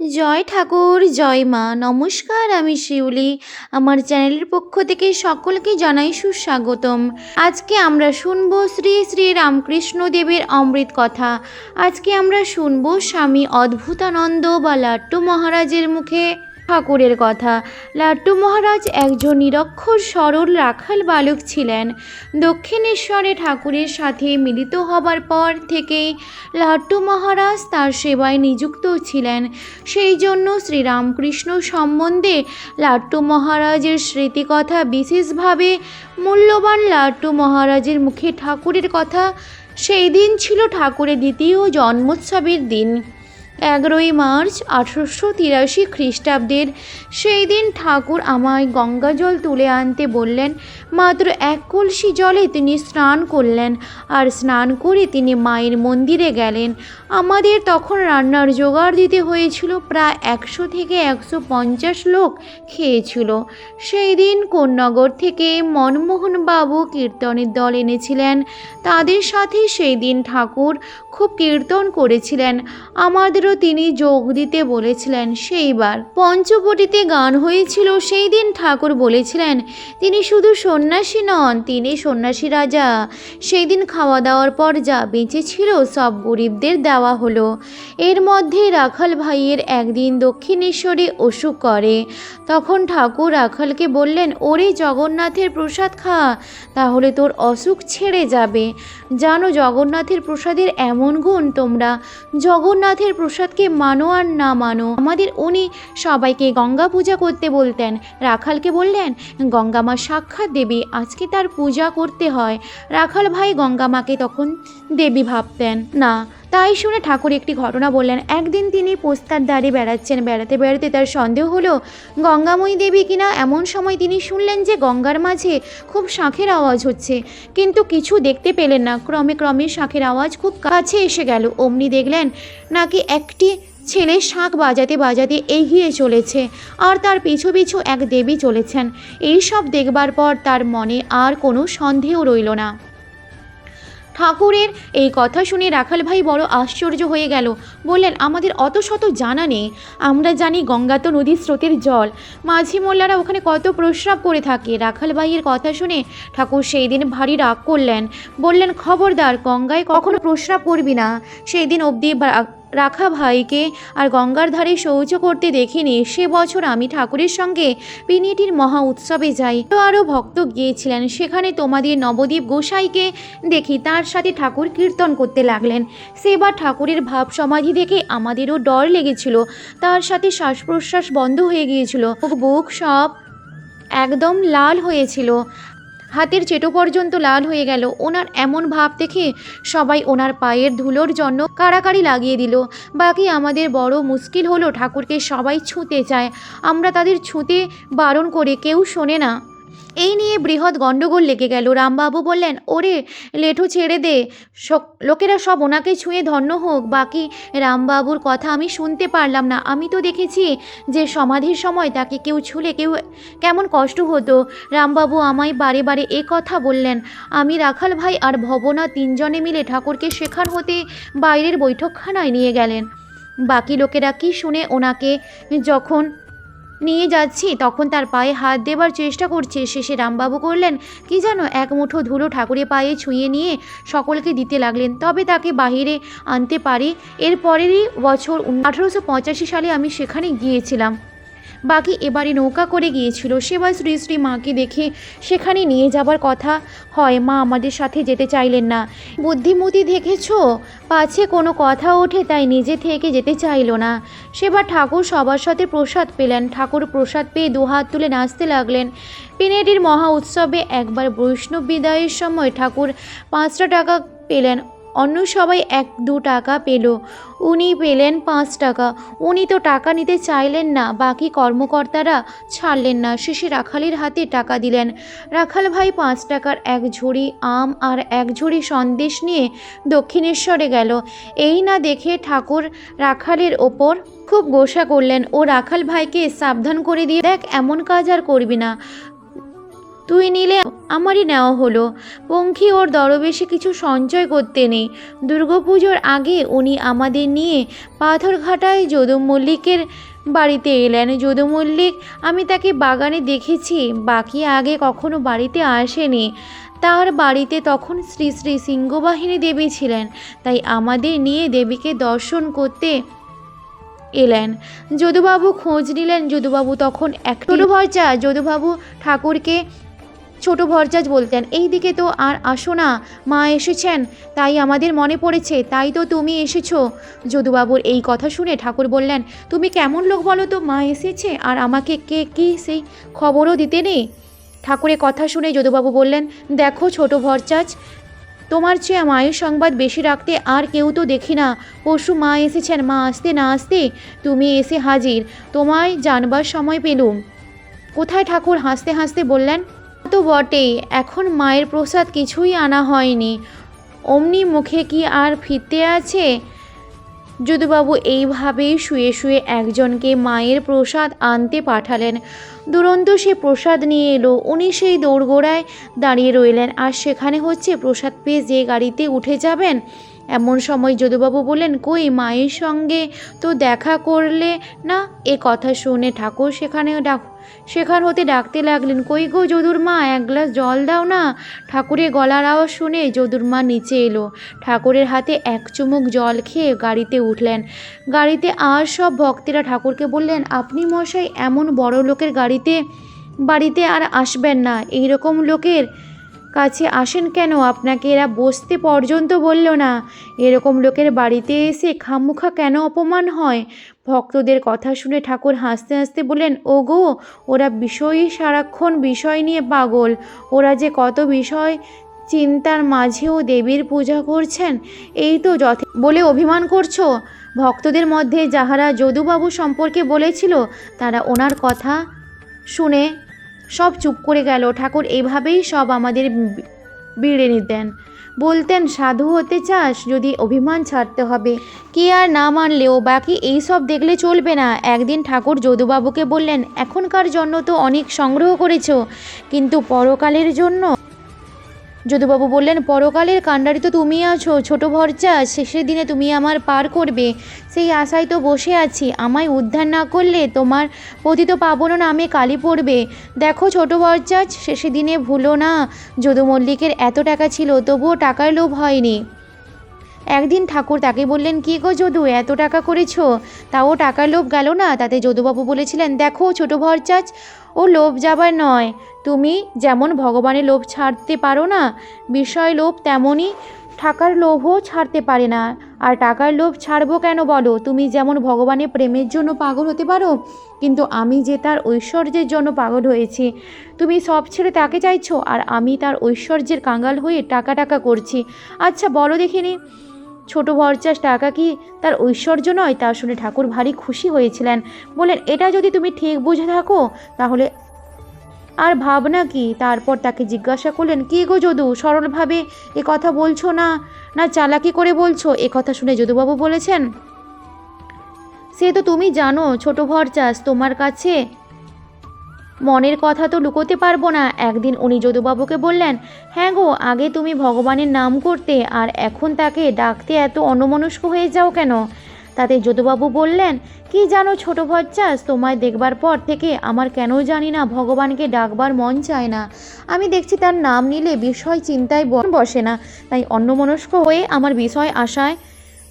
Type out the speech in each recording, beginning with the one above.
জয় ঠাকুর, জয় মা। নমস্কার, আমি শিউলি। আমার চ্যানেলের পক্ষ থেকে সকলকে জানাই সুস্বাগতম। আজকে আমরা শুনব শ্রী শ্রী রামকৃষ্ণ দেবের অমৃত কথা। আজকে আমরা শুনব স্বামী অদ্ভুতানন্দ বা লাট্টু মহারাজের মুখে। ঠাকুরের কথা। লাট্টু মহারাজ একজন নিরক্ষর, সরল, রাখাল বালক ছিলেন। দক্ষিণেশ্বরে ঠাকুরের সাথে মিলিত হবার পর থেকেই লাট্টু মহারাজ তার সেবায় নিযুক্ত ছিলেন। সেই জন্য শ্রীরামকৃষ্ণ সম্বন্ধে লাট্টু মহারাজের স্মৃতিকথা বিশেষভাবে মূল্যবান। লাট্টু মহারাজের মুখে ঠাকুরের কথা। সেই দিন ছিল ঠাকুরের দ্বিতীয় জন্মোৎসবের দিন। এগারোই মার্চ আঠারোশো তিরাশি খ্রিস্টাব্দের, সেই দিন ঠাকুর আমায় গঙ্গা জল তুলে আনতে বললেন, মাত্র এক কলসি জলে তিনি স্নান করলেন, আর স্নান করে তিনি মায়ের মন্দিরে গেলেন। আমাদের তখন রান্নার জোগাড় দিতে হয়েছিল প্রায় একশো থেকে একশো পঞ্চাশ লোক খেয়েছিল। সেই দিন কোন্নগর থেকে মনমোহনবাবু কীর্তনের দল এনেছিলেন। তাদের সাথে সেই দিন ঠাকুর খুব কীর্তন করেছিলেন। আমাদেরও তিনি যোগ দিতে বলেছিলেন সেইবার। পঞ্চবটিতে গান হয়েছিল সেই দিন ঠাকুর বলেছিলেন, তিনি শুধু সন্ন্যাসী নন, তিনি সন্ন্যাসী রাজা। সেই দিন খাওয়া দাওয়ার পর যা বেঁচে ছিল, সব গরিবদের দেওয়া হলো। এর মধ্যে রাখাল ভাইয়ের একদিন দক্ষিণেশ্বরে অসুখ করে। তখন ঠাকুর রাখালকে বললেন, ওরে জগন্নাথের প্রসাদ খা, তাহলে তোর অসুখ ছেড়ে যাবে। জানো, জগন্নাথের প্রসাদের এমন গুণ, তোমরা জগন্নাথের প্রসাদকে মানো আর না মানো, আমাদের উনি সবাইকে গঙ্গা পূজা করতে বলতেন। রাখালকে বললেন, গঙ্গা মা সাক্ষাৎ দেবী, আজকে তার পূজা করতে হয়। রাখাল ভাই গঙ্গা মাকে তখন দেবী ভাবতেন। না তাই শুনে ঠাকুর একটি ঘটনা বললেন। একদিন তিনি পোস্তার দ্বারে বেড়াচ্ছেন। বেড়াতে বেড়াতে তার সন্দেহ হলো, গঙ্গাময়ী দেবী কিনা এমন সময় তিনি শুনলেন যে গঙ্গার মাঝে খুব শাঁখের আওয়াজ হচ্ছে। কিন্তু কিছু দেখতে পেলেন না। ক্রমে ক্রমে শাঁখের আওয়াজ খুব কাছে এসে গেল। অমনি দেখলেন নাকি একটি ছেলে শাঁখ বাজাতে বাজাতে এগিয়ে চলেছে আর তার পিছু পিছু এক দেবী চলেছেন। এই সব দেখবার পর তার মনে আর কোনো সন্দেহ রইল না। ঠাকুরের। এই কথা শুনে রাখাল ভাই বড় আশ্চর্য হয়ে গেল। বললেন, আমাদের অত শত জানা নেই। আমরা জানি গঙ্গা তো নদীর স্রোতের জল। মাঝি মোল্লারা ওখানে কত প্রস্রাব করে থাকে। রাখাল ভাইয়ের কথা শুনে ঠাকুর সেই দিন ভারী রাগ করলেন। বললেন, খবরদার, গঙ্গায় কখনো প্রস্রাব করবি না। সেই দিন অবধি রাখা ভাইকে আর গঙ্গার ধারে শৌচ করতে দেখিনি। সে বছর আমি ঠাকুরের সঙ্গে পিনিটির মহা উৎসবে যাই। তো আরও ভক্ত গিয়েছিলেন। সেখানে তোমাদের নবদ্বীপ গোসাইকে দেখি তার সাথে ঠাকুর কীর্তন করতে লাগলেন। সেবার ঠাকুরের ভাব সমাধি দেখে আমাদেরও ডর লেগেছিল। তার সাথে শ্বাস প্রশ্বাস বন্ধ হয়ে গিয়েছিল। বুক সব একদম লাল হয়েছিল। হাতের চেটো পর্যন্ত লাল হয়ে গেল। ওনার এমন ভাব দেখে সবাই ওনার পায়ের ধুলোর জন্য কাড়াকাড়ি লাগিয়ে দিল। বাকি আমাদের বড় মুশকিল হলো ঠাকুরকে সবাই ছুঁতে চায়। আমরা তাদের ছুঁতে বারণ করে কেউ শোনে না। এই নিয়ে বৃহৎ গণ্ডগোল লেগে গেল। রামবাবু বললেন, ওরে, লেঠু ছেড়ে দে। লোকেরা সব ওনাকে ছুঁয়ে ধন্য হোক, বাকি রামবাবুর কথা আমি শুনতে পারলাম না। আমি তো দেখেছি যে সমাধির সময় তাকে কেউ ছুলে কেউ কেমন কষ্ট হতো। রামবাবু আমায় বারে বারে এ কথা বললেন, আমি রাখাল ভাই আর ভবনা তিনজনে মিলে ঠাকুরকে শেখার হতে বাইরের বৈঠকখানায় নিয়ে গেলেন। বাকি লোকেরা কি শুনে ওনাকে যখন নিয়ে যাচ্ছি। তখন তার পায়ে হাত দেবার চেষ্টা করছে। শেষে রামবাবু করলেন, কি যেন এক মুঠো ধুলো ঠাকুরের পায়ে ছুঁয়ে নিয়ে সকলকে দিতে লাগলেন। তবে তাকে বাহিরে আনতে পারি। এর পরেরই বছর আঠারোশো পঁচাশি সালে আমি সেখানে গিয়েছিলাম। বাকি এবারে নৌকা করে গিয়েছিল। সেবার শ্রী শ্রী মাকে দেখে সেখানে নিয়ে যাবার কথা হয়। মা আমাদের সাথে যেতে চাইলেন না। বুদ্ধিমতী দেখেছ? পাছে কোনো কথা ওঠে, তাই নিজে থেকে যেতে চাইল না। সেবার ঠাকুর সবার সাথে প্রসাদ পেলেন। ঠাকুর প্রসাদ পেয়ে দুহাত তুলে নাচতে লাগলেন। পিনেটির মহা উৎসবে একবার বৈষ্ণব বিদায়ের সময় ঠাকুর পাঁচটা টাকা পেলেন। অন্য সবাই এক দু টাকা পেল। উনি পেলেন পাঁচ টাকা। উনি তো টাকা নিতে চাইলেন না, বাকি কর্মকর্তারা ছাড়লেন না। শেষে রাখালের হাতে টাকা দিলেন। রাখাল ভাই পাঁচ টাকার এক ঝুড়ি আম আর এক ঝুড়ি সন্দেশ নিয়ে দক্ষিণেশ্বরে গেল। এই না দেখে ঠাকুর রাখালের ওপর খুব গোসা করলেন। ও রাখাল ভাইকে সাবধান করে দিয়ে, দেখ, এমন কাজ আর করবি না। তুই নিলে আমারই নেওয়া হলো। পঙ্খী ওর দরবেশে কিছু সঞ্চয় করতে নেই। দুর্গাপুজোর আগে উনি আমাদের নিয়ে পাথরঘাটায় যদু মল্লিকের বাড়িতে এলেন। যদু মল্লিক আমি তাকে বাগানে দেখেছি, বাকি আগে কখনো বাড়িতে আসেনি। তার বাড়িতে তখন শ্রী শ্রী সিংহবাহিনী দেবী ছিলেন, তাই আমাদের নিয়ে দেবীকে দর্শন করতে এলেন। যদুবাবু খোঁজ নিলেন। যদুবাবু তখন এক ভরচা যদুবাবু ঠাকুরকে ছোট ভরচাজ বলতেন, এই দিকে তো আর আসো না, মা এসেছেন, তাই আমাদের মনে পড়েছে, তাই তো তুমি এসেছ। যদুবাবুর এই কথা শুনে ঠাকুর বললেন, তুমি কেমন লোক বলো তো, মা এসেছে, আর আমাকে কে, কি সেই খবরও দিতে নেই? ঠাকুরের কথা শুনে যদুবাবু বললেন, দেখো ছোট ভরচাজ তোমার চেয়ে মায়ের সংবাদ বেশি রাখতে আর কেউ তো দেখি না। পরশু মা এসেছেন, মা আসতে না আসতে তুমি এসে হাজির, তোমায় জানবার সময় পেলুম। কোথায় ঠাকুর হাসতে হাসতে বললেন তো বটেই, এখন মায়ের প্রসাদ কিছুই আনা হয়নি। অমনি মুখে কি আর ফিরতে আছে? যদুবাবু এইভাবেই শুয়ে শুয়ে একজনকে মায়ের প্রসাদ আনতে পাঠালেন। দুরন্ত সে প্রসাদ নিয়ে এলো। উনি সেই দৌড়গোড়ায় দাঁড়িয়ে রইলেন। আর সেখানে হচ্ছে প্রসাদ পেয়ে যে গাড়িতে উঠে যাবেন? এমন সময় যদুবাবু বললেন, কই, মায়ের সঙ্গে তো দেখা করলে না? এ কথা শুনে ঠাকুর সেখানে ডাক সেখান হতে ডাকতে লাগলেন, কই গো যদুর মা এক গ্লাস জল দাও না। ঠাকুরের গলার আওয়াজ শুনে যদুর মা নিচে এলো। ঠাকুরের হাতে এক চুমুক জল খেয়ে গাড়িতে উঠলেন। গাড়িতে আর সব ভক্তেরা ঠাকুরকে বললেন, আপনি মশাই, এমন বড় লোকের গাড়িতে, বাড়িতে আর আসবেন না। এই রকম লোকের কাছে আসেন কেন? আপনাকে এরা বসতে পর্যন্ত বলল না। এরকম লোকের বাড়িতে এসে খামুখা কেন অপমান হয়? ভক্তদের কথা শুনে ঠাকুর হাসতে হাসতে বললেন ও গো ওরা বিষয়ই সারাক্ষণ বিষয় নিয়ে পাগল। ওরা যে কত বিষয় চিন্তার মাঝেও দেবীর পূজা করছেন, এই তো যথে বলে অভিমান করছ। ভক্তদের মধ্যে যাহারা যদুবাবু সম্পর্কে বলেছিল, তারা ওনার কথা শুনে সব চুপ করে গেল। ঠাকুর এভাবেই সব আমাদের বেড়ে নিতেন। বলতেন, সাধু হতে চাস, যদি অভিমান ছাড়তে হবে। কে আর না মানলেও, বাকি এই সব দেখলে চলবে না। একদিন ঠাকুর যদুবাবুকে বললেন, এখনকার জন্য তো অনেক সংগ্রহ করেছ, কিন্তু পরকালের জন্য যদুবাবু বললেন, পরকালের কাণ্ডারি তো তুমি আছো, ছোট ভরচা, শেষের দিনে তুমি আমার পার করবে। সেই আশায় তো বসে আছি। আমায় উদ্ধার না করলে তোমার পতিত পাবন নামে কালি পড়বে। দেখো ছোট ভরচাজ শেষের দিনে ভুলো না। যদু মল্লিকের এত টাকা ছিল, তবুও টাকার লোভ হয়নি। একদিন ঠাকুর তাকে বললেন, কী গো যদু, এত টাকা করেছ? তাও টাকার লোভ গেল না? তাতে যদুবাবু বলেছিলেন, দেখো ছোট ভরচাচ ও লোভ যাবার নয়। তুমি যেমন ভগবানের লোভ ছাড়তে পারো না, বিষয় লোভ তেমনই টাকার লোভও ছাড়তে পারে না। আর টাকার লোভ ছাড়বো কেন বলো? তুমি যেমন ভগবানের প্রেমের জন্য পাগল হতে পারো, কিন্তু আমি যে তার ঐশ্বর্যের জন্য পাগল হয়েছি, তুমি সব ছেড়ে তাকে চাইছো, আর আমি তার ঐশ্বর্যের কাঙ্গাল হয়ে টাকা টাকা করছি। আচ্ছা বলো দেখিনি। ছোট ভরচাস টাকা কি তার ঐশ্বর্য নয়? তা শুনে ঠাকুর ভারী খুশি হয়েছিলেন। বলেন এটা যদি তুমি ঠিক বুঝে থাকো, তাহলে আর ভাবনা কি? তারপর তাকে জিজ্ঞাসা করলেন, কী গো যদু, সরলভাবে এ কথা বলছো না? না চালাকি করে বলছো? এ কথা শুনে যদুবাবু বলেছেন, সে তো তুমি জানো, ছোট ভরচাস তোমার কাছে মনের কথা তো লুকোতে পারব না। একদিন উনি যদুবাবুকে বললেন হ্যাঁ গো, আগে তুমি ভগবানের নাম করতে, আর এখন তাকে ডাকতে এত অন্যমনস্ক হয়ে যাও কেন? তাতে যদুবাবু বললেন, কি জানো ছোট ভচ্চাস তোমায় দেখবার পর থেকে আমার কেন জানি না ভগবানকে ডাকবার মন চায় না। আমি দেখছি তার নাম নিলে বিষয় চিন্তায় বন বসে না, তাই অন্যমনস্ক হয়ে আমার বিষয় আশায়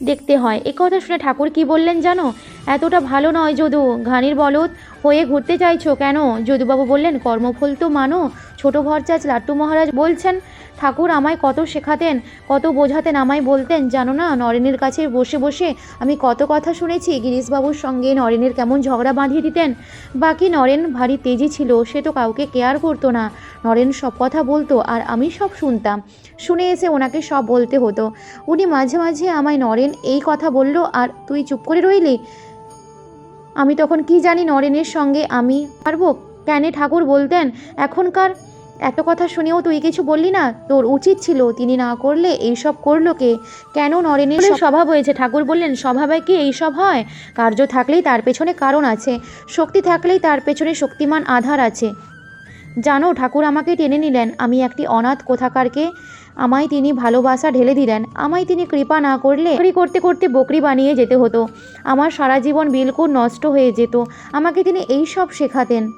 দেখতে হয়। এ কথা শুনে ঠাকুর কি বললেন জানো? এতটা ভালো নয় যদু। ঘানির বলদ হয়ে ঘুরতে চাইছো কেন? যদুবাবু বললেন, কর্মফল তো মানো। ছোট ভরচাচ লাট্টু মহারাজ বলছেন, ঠাকুর আমায় কত শেখাতেন, কত বোঝাতেন আমায় বলতেন। জানো না, নরেনের কাছে বসে বসে আমি কত কথা শুনেছি। গিরিশবাবুর সঙ্গে নরেনের কেমন ঝগড়া বাঁধিয়ে দিতেন। বাকি নরেন ভারী তেজি ছিল, সে তো কাউকে কেয়ার করতো না। নরেন সব কথা বলতো আর আমি সব শুনতাম। শুনে এসে ওনাকে সব বলতে হতো। উনি মাঝে মাঝে আমায় নরেন এই কথা বলল, আর তুই চুপ করে রইলি? আমি তখন কি জানি নরেনের সঙ্গে আমি পারব? কেন ঠাকুর বলতেন এখনকার এত কথা শুনেও তুই কিছু বললি না? তোর উচিত ছিল তিনি না করলে এইসব করল কে? কেন নরেনের স্বভাব হয়েছে। ঠাকুর বললেন স্বভাবে কি এইসব হয়? কার্য থাকলেই তার পেছনে কারণ আছে। শক্তি থাকলেই তার পেছনে শক্তিমান আধার আছে। জানো, ঠাকুর আমাকে টেনে নিলেন। আমি একটি অনাথ কোথাকারকে আমায় তিনি ভালোবাসা ঢেলে দিলেন। আমায় তিনি কৃপা না করলে বকরি করতে করতে বকরি বানিয়ে যেতে হতো। আমার সারা জীবন বিলকুল নষ্ট হয়ে যেত। আমাকে তিনি এই সব শেখাতেন।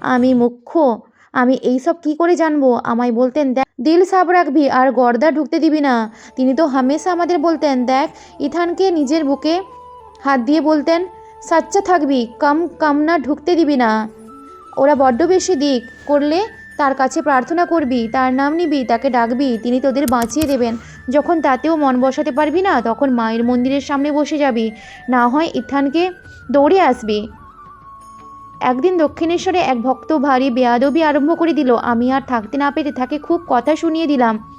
আমি মুখ্য। আমি এই সব কী করে জানব? আমায় বলতেন, দেখ, দিল সাব রাখবি আর গর্দা ঢুকতে দিবি না। তিনি তো হামেশা আমাদের বলতেন, দেখ, ইথানকে নিজের বুকে হাত দিয়ে বলতেন, সাচ্চা থাকবি, কাম কামনা ঢুকতে দিবি না। ওরা বড্ড বেশি দিক করলে তার কাছে প্রার্থনা করবি, তার নাম নিবি, তাকে ডাকবি, তিনি তোদের বাঁচিয়ে দেবেন। যখন তাতেও মন বসাতে পারবি না, তখন মায়ের মন্দিরের সামনে বসে যাবি। না হয় ইথানকে দৌড়ে আসবি। একদিন দক্ষিণেশ্বরে এক ভক্ত ভারী বেয়াদবি আরম্ভ করে দিল, আমি আর থাকতে না পেরে তাকে খুব কথা শুনিয়ে দিলাম।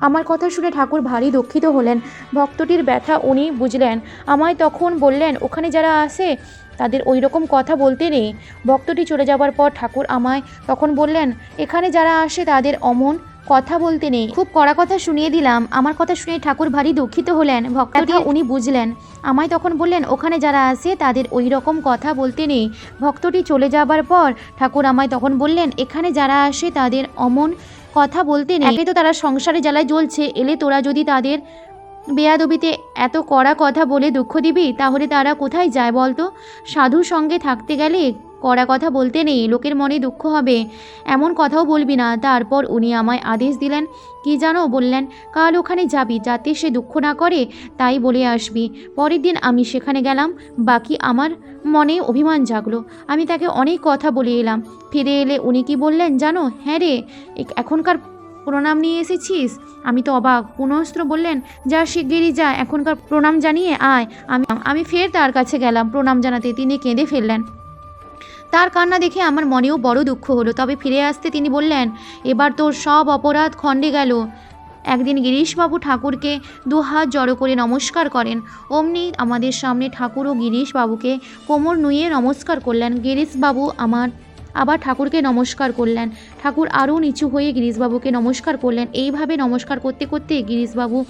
আমার কথা শুনে ঠাকুর ভারী দুঃখিত হলেন। ভক্তটির ব্যথা উনি বুঝলেন। আমায় তখন বললেন, ওখানে যারা আসে তাদের ওই রকম কথা বলতে নেই। ভক্তটি চলে যাবার পর ঠাকুর আমায় তখন বললেন এখানে যারা আসে তাদের অমন কথা বলতে নেই। খুব কড়া কথা শুনিয়ে দিলাম। আমার কথা শুনে ঠাকুর ভারী দুঃখিত হলেন। ভক্তটি উনি বুঝলেন। আমায় তখন বললেন ওখানে যারা আসে তাদের ওই রকম কথা বলতে নেই। ভক্তটি চলে যাবার পর ঠাকুর আমায় তখন বললেন এখানে যারা আসে তাদের অমন কথা বলতে নেই। তো তারা সংসারে জ্বালায় জ্বলছে। এলে তোরা যদি তাদের বেয়াদবিতে এত কড়া কথা বলে দুঃখ দিবি? তাহলে তারা কোথায় যায় বলতো? সাধুর সঙ্গে থাকতে গেলে কড়া কথা বলতে নেই, লোকের মনে দুঃখ হবে। এমন কথাও বলবি না। তারপর উনি আমায় আদেশ দিলেন, কি জানো? বললেন, কাল ওখানে যাবি, যাতে সে দুঃখ না করে, তাই বলে আসবি। পরের দিন আমি সেখানে গেলাম, বাকি আমার মনে অভিমান জাগলো। আমি তাকে অনেক কথা বলে এলাম। ফিরে এলে উনি কি বললেন জানো? হ্যাঁ রে এখনকার প্রণাম নিয়ে এসেছিস? আমি তো অবাক। পুনস্ত্র বললেন, যা শিগগিরই যা, এখনকার প্রণাম জানিয়ে আয়। আমি আমি ফের তার কাছে গেলাম, প্রণাম জানাতে তিনি কেঁদে ফেললেন। তার কান্না দেখে আমার মনেও বড় দুঃখ হলো। তবে ফিরে আসতে তিনি বললেন, এবার তোর সব অপরাধ খণ্ডে গেল। একদিন গিরিশবাবু ঠাকুরকে দু হাত জড়ো করে নমস্কার করেন। অমনি আমাদের সামনে ঠাকুর ও গিরিশবাবুকে কোমর নুয়ে নমস্কার করলেন। গিরিশবাবু আমার আবার ঠাকুরকে নমস্কার করলেন। ঠাকুর আরও নিচু হয়ে গিরিশবাবুকে নমস্কার করলেন। এইভাবে নমস্কার করতে করতে গিরিশবাবু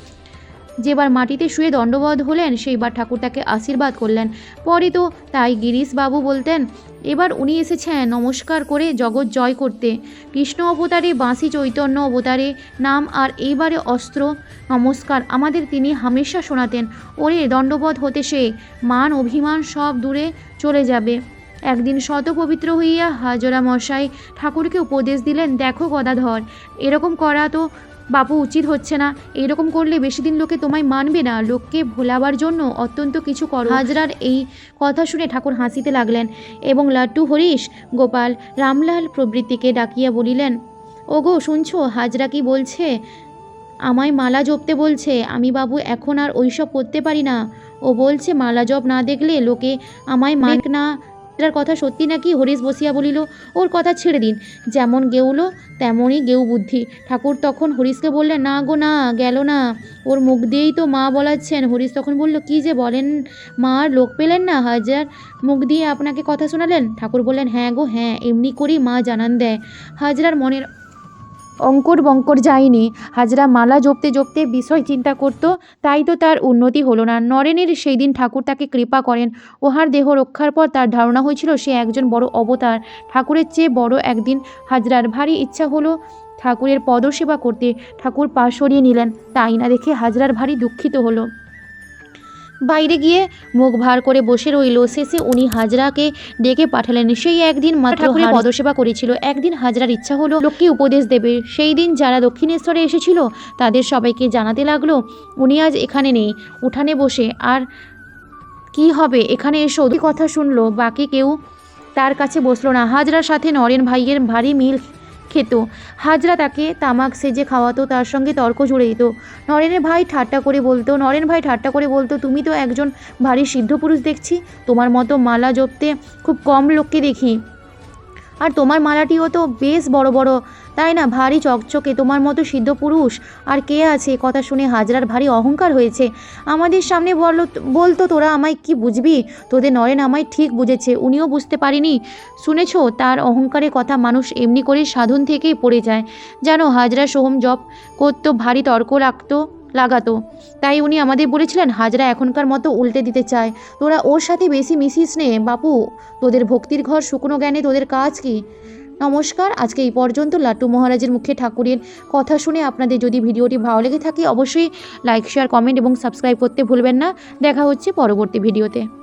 যেবার মাটিতে শুয়ে দণ্ডবোধ হলেন, সেইবার ঠাকুর তাকে আশীর্বাদ করলেন। পরে তো তাই গিরিশবাবু বলতেন, এবার উনি এসেছেন নমস্কার করে জগৎ জয় করতে। কৃষ্ণ অবতারে বাঁশি চৈতন্য অবতারে নাম আর এইবারে অস্ত্র নমস্কার। আমাদের তিনি হামেশা শোনাতেন, ওরে দণ্ডবোধ হতে সে, মান অভিমান সব দূরে চলে যাবে। একদিন শত পবিত্র হইয়া হাজরা মশাই ঠাকুরকে উপদেশ দিলেন, দেখো গদাধর, এরকম করা তো বাপু উচিত হচ্ছে না। এরকম করলে বেশি দিন লোকে তোমায় মানবে না। লোককে ভোলাবার জন্য অত্যন্ত কিছু করো। হাজরার এই কথা শুনে ঠাকুর হাসিতে লাগলেন এবং লাট্টু হরিশ, গোপাল, রামলাল প্রভৃতিকে ডাকিয়া বলিলেন, ওগো, শুনছো? হাজরা কি বলছে? আমায় মালা জপতে বলছে। আমি বাবু এখন আর ওইসব করতে পারি না। ও বলছে, মালা জপ না দেখলে লোকে আমায় মান না। এটার কথা সত্যি নাকি হরিশ বসিয়া বলিল, ওর কথা ছেড়ে দিন। যেমন গেউলো, তেমনই গেউ বুদ্ধি। ঠাকুর তখন হরিশকে বললেন, না গো, না, গেল না। ওর মুখ দিয়েই তো মা বলাচ্ছেন। হরিশ তখন বলল, কি যে বলেন? মা আর লোক পেলেন না, হাজার। মুখ দিয়ে আপনাকে কথা শোনালেন? ঠাকুর বললেন হ্যাঁ গো হ্যাঁ এমনি করেই মা জানান দেয়। হাজরার মনের অঙ্কর বঙ্কর যায়নি। হাজরা মালা জপতে জপতে বিষয় চিন্তা করত, তাই তো তার উন্নতি হলো না। নরেনের সেই দিন ঠাকুর তাকে কৃপা করেন। ওহার দেহ রক্ষার পর তার ধারণা হয়েছিল সে একজন বড় অবতার। ঠাকুরের চেয়ে বড় একদিন হাজরার ভারী ইচ্ছা হলো ঠাকুরের পদসেবা করতে। ঠাকুর পা সরিয়ে নিলেন। তাই না দেখে হাজরার ভারী দুঃখিত হলো। বাইরে গিয়ে মুখ ভার করে বসে রইল। শেষে উনি হাজরাকে ডেকে পাঠালেন। সেই একদিন মা ঠাকুরের পদসেবা করেছিল। একদিন হাজরার ইচ্ছা হলো লোককে উপদেশ দেবে। সেই দিন যারা দক্ষিণেশ্বরে এসেছিল তাদের সবাইকে জানাতে লাগল উনি আজ এখানে নেই। উঠানে বসে আর কি হবে? এখানে এসো। কথা শুনলো। বাকি কেউ তার কাছে বসল না। হাজরার সাথে নরেন ভাইয়ের ভারী মিল খেত হাজরা তাকে তামাক সেজে খাওয়াতো, তার সঙ্গে তর্ক জুড়ে দিত। নরেনের ভাই ঠাট্টা করে বলতো, নরেন ভাই ঠাট্টা করে বলতো, তুমি তো একজন ভারী সিদ্ধ পুরুষ দেখছি। তোমার মতো মালা জপতে খুব কম লোককে দেখি। আর তোমার মালাটিও তো বেশ বড় বড়। তাই না, ভারী চকচকে, তোমার মতো সিদ্ধ পুরুষ। আর কে আছে? কথা শুনে হাজরার ভারী অহংকার হয়েছে। আমাদের সামনে বলো বলতো তোরা আমায় কি বুঝবি? তোদের নরেন আমায় ঠিক বুঝেছে, উনিও বুঝতে পারিনি। শুনেছ, তার অহংকারের কথা মানুষ এমনি করে সাধন থেকেই পড়ে যায়। জানো, হাজরা সোহম জপ করতো, ভারী তর্ক লাগতো লাগাতো। তাই উনি আমাদের বলেছিলেন, হাজরা এখনকার মতো উল্টে দিতে চায়। তোরা ওর সাথে বেশি মিশিস নে, বাপু। তোদের ভক্তির ঘর, শুকনো জ্ঞানে তোদের কাজ কি? নমস্কার, আজকে এই পর্যন্ত লাট্টু মহারাজের মুখে ঠাকুরের কথা শুনে আপনাদের যদি ভিডিওটি ভালো লেগে থাকে, অবশ্যই লাইক, শেয়ার, কমেন্ট এবং সাবস্ক্রাইব করতে ভুলবেন না। দেখা হচ্ছে পরবর্তী ভিডিওতে।